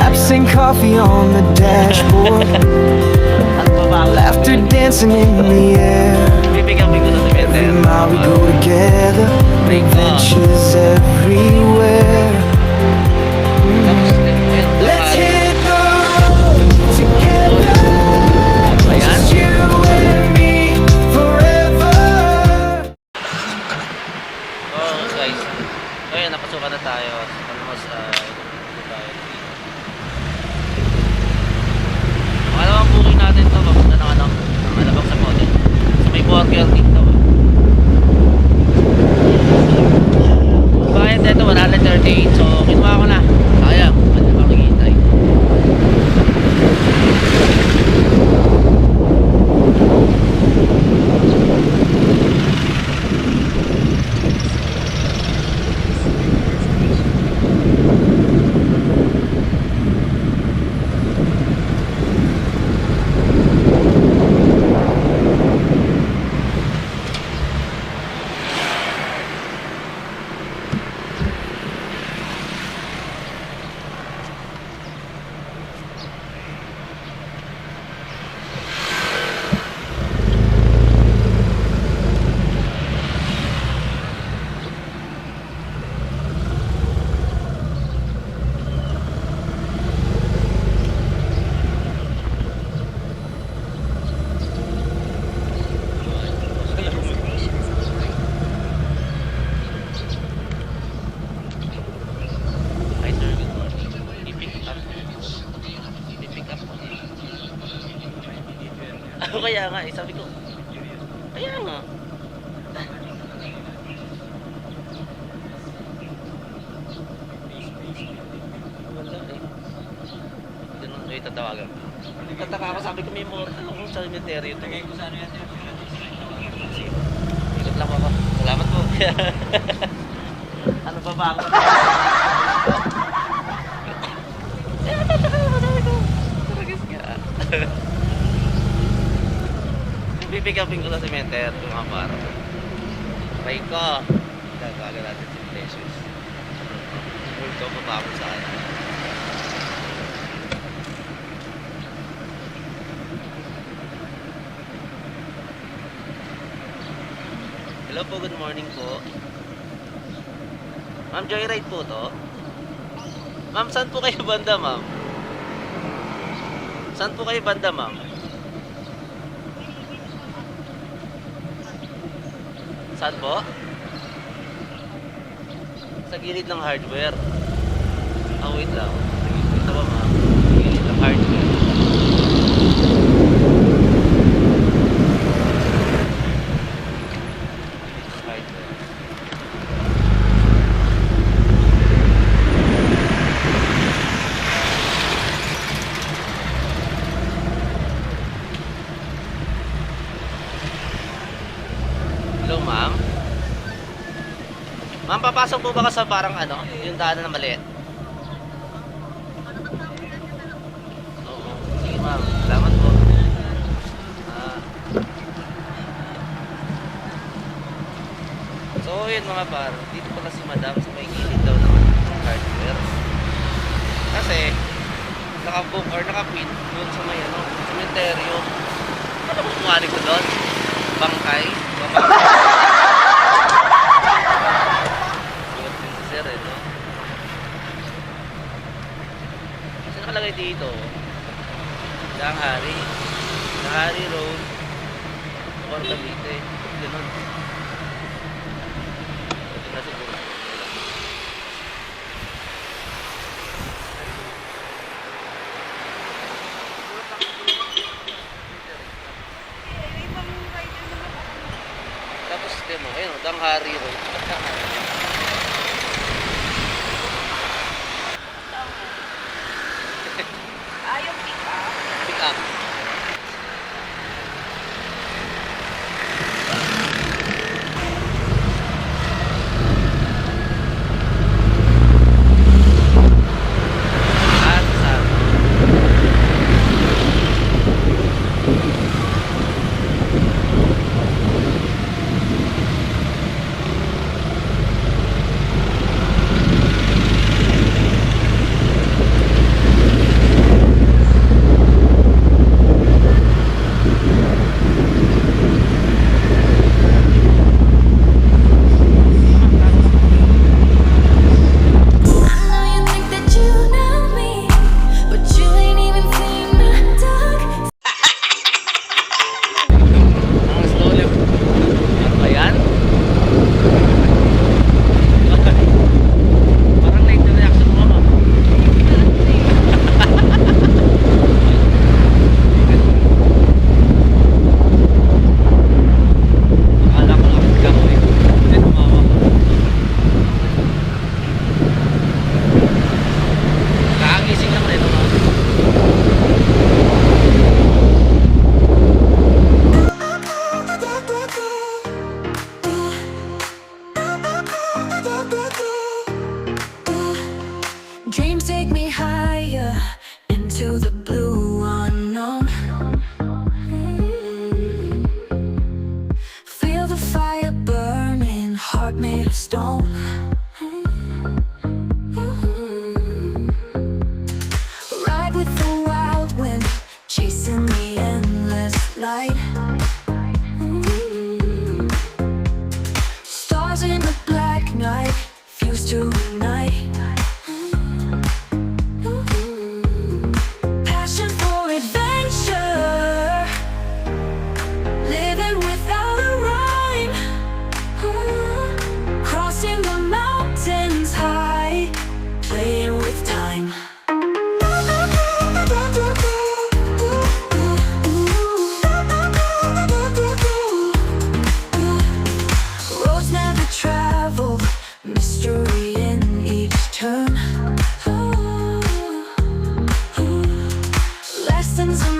Maps and coffee on the dashboard. Laughter dancing in the air. Every mile we go together. Make ventures everywhere. Sa may Burger King to. Bayad dito, 138. So, kinuha ko na. Sayang, ano pa naghihintay. Hi sir, good morning. I-pick up. I-pick up ko. Ako kaya nga, eh, sabi ko. Kaya nga. Wala eh. Ganun ko itatawagan. Tataka ako, sabi ko may kung sa cemetery ito? Kaya ko sa ano yan? Ikot lang ako. Salamat po. ano pa ba ako? Pipikapin ko sa cementer yung paro. Try ko. Gagaga natin si Precious. Multo pa pa ako sa ano. Hello po, good morning po. Ma'am, joyride po to? Ma'am, saan po kayo banda, ma'am? Saan po kayo banda, ma'am? Saan po? Sa gilid ng hardware. Ah, wait lang. Ito ba, ma'am? Sa gilid ng. Hardware. Hello, ma'am. Ma'am, papasok po ba ka sa parang ano, yung daanan na maliit? Oo. Sige, ma'am. Salamat po. Ah. So, yun mga par, dito pala si madam sa may gilid daw ng hardware. Kasi, nakabook or nakapin doon sa may ano, cementerio. Ano kumari ko doon? Bangkay? Bangkay? Sulat din si sir eh, no? Kasi nakalagay dito, Dangari. Dangari Road. Or Cavite. Ganun. Ito na siguro. Tapos demo, ayun, oh, Danghari Road. Ba't Danghari? Since.